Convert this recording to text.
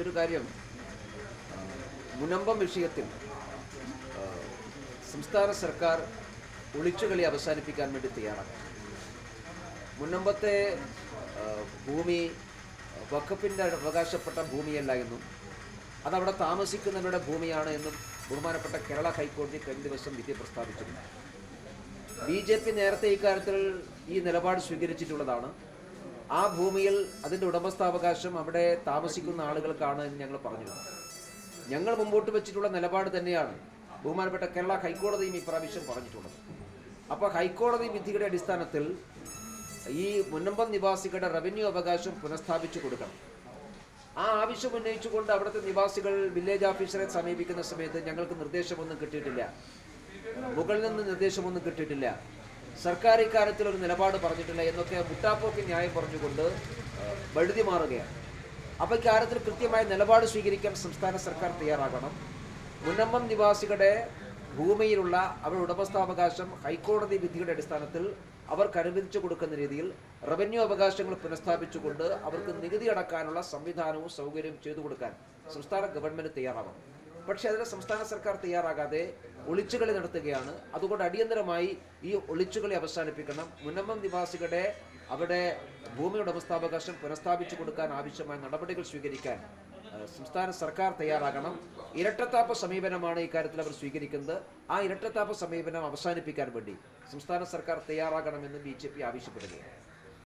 മറ്റൊരു കാര്യം മുനമ്പം വിഷയത്തിൽ സംസ്ഥാന സർക്കാർ ഒളിച്ചുകളി അവസാനിപ്പിക്കാൻ വേണ്ടി തയ്യാറാണ്. മുനമ്പത്തെ ഭൂമി വഖഫിന്റെ അവകാശപ്പെട്ട ഭൂമിയല്ല എന്നും അതവിടെ താമസിക്കുന്നവരുടെ ഭൂമിയാണ് എന്നും ബഹുമാനപ്പെട്ട കേരള ഹൈക്കോടതി കഴിഞ്ഞ ദിവസം വിധി പ്രസ്താവിച്ചിട്ടുണ്ട് ബി ജെ പി നേരത്തെ ഇക്കാര്യത്തിൽ ഈ നിലപാട് സ്വീകരിച്ചിട്ടുള്ളതാണ്. ആ ഭൂമിയിൽ അതിന്റെ ഉടമസ്ഥാവകാശം അവിടെ താമസിക്കുന്ന ആളുകൾക്കാണ് എന്ന് ഞങ്ങൾ പറഞ്ഞു ഞങ്ങൾ മുമ്പോട്ട് വെച്ചിട്ടുള്ള നിലപാട് തന്നെയാണ് ബഹുമാനപ്പെട്ട കേരള ഹൈക്കോടതിയും ഇപ്രാവശ്യം പറഞ്ഞിട്ടുള്ളത്. അപ്പോൾ ഹൈക്കോടതി വിധിയുടെ അടിസ്ഥാനത്തിൽ ഈ മുന്നമ്പം നിവാസികളുടെ റവന്യൂ അവകാശം പുനഃസ്ഥാപിച്ചു കൊടുക്കണം. ആ ആവശ്യം ഉന്നയിച്ചുകൊണ്ട് അവിടുത്തെ നിവാസികൾ വില്ലേജ് ഓഫീസറെ സമീപിക്കുന്ന സമയത്ത് ഞങ്ങൾക്ക് നിർദ്ദേശമൊന്നും കിട്ടിയിട്ടില്ല. മുകളിൽ നിന്ന് നിർദ്ദേശമൊന്നും കിട്ടിയിട്ടില്ല. സർക്കാർ ഇക്കാര്യത്തിൽ ഒരു നിലപാട് പറഞ്ഞിട്ടില്ല എന്നൊക്കെ മുട്ടാപ്പോക്ക് ന്യായം പറഞ്ഞുകൊണ്ട് വഴുതി മാറുകയാണ്. അപ്പോൾ ഇക്കാര്യത്തിൽ കൃത്യമായ നിലപാട് സ്വീകരിക്കാൻ സംസ്ഥാന സർക്കാർ തയ്യാറാകണം. മുന്നമ്മം നിവാസികളുടെ ഭൂമിയിലുള്ള അവരുടെ ഉടമസ്ഥാവകാശം ഹൈക്കോടതി വിധിയുടെ അടിസ്ഥാനത്തിൽ അവർക്ക് അനുവദിച്ചു കൊടുക്കുന്ന രീതിയിൽ റവന്യൂ അവകാശങ്ങൾ പുനഃസ്ഥാപിച്ചുകൊണ്ട് അവർക്ക് നികുതി അടക്കാനുള്ള സംവിധാനവും സൗകര്യവും ചെയ്തു കൊടുക്കാൻ സംസ്ഥാന ഗവൺമെന്റ് തയ്യാറാവണം. പക്ഷേ അതിന് സംസ്ഥാന സർക്കാർ തയ്യാറാകാതെ ഒളിച്ചുകളി നടത്തുകയാണ്. അതുകൊണ്ട് അടിയന്തരമായി ഈ ഒളിച്ചുകളി അവസാനിപ്പിക്കണം. മുനമ്പം നിവാസികളുടെ അവിടെ ഭൂമി ഉടമസ്ഥാവകാശം പുനഃസ്ഥാപിച്ചു കൊടുക്കാൻ ആവശ്യമായ നടപടികൾ സ്വീകരിക്കാൻ സംസ്ഥാന സർക്കാർ തയ്യാറാകണം. ഇരട്ടത്താപ്പ സമീപനമാണ് ഇക്കാര്യത്തിൽ അവർ സ്വീകരിക്കുന്നത്. ആ ഇരട്ടത്താപ്പ സമീപനം അവസാനിപ്പിക്കാൻ വേണ്ടി സംസ്ഥാന സർക്കാർ തയ്യാറാകണമെന്ന് ബി ജെ പി ആവശ്യപ്പെടുകയാണ്.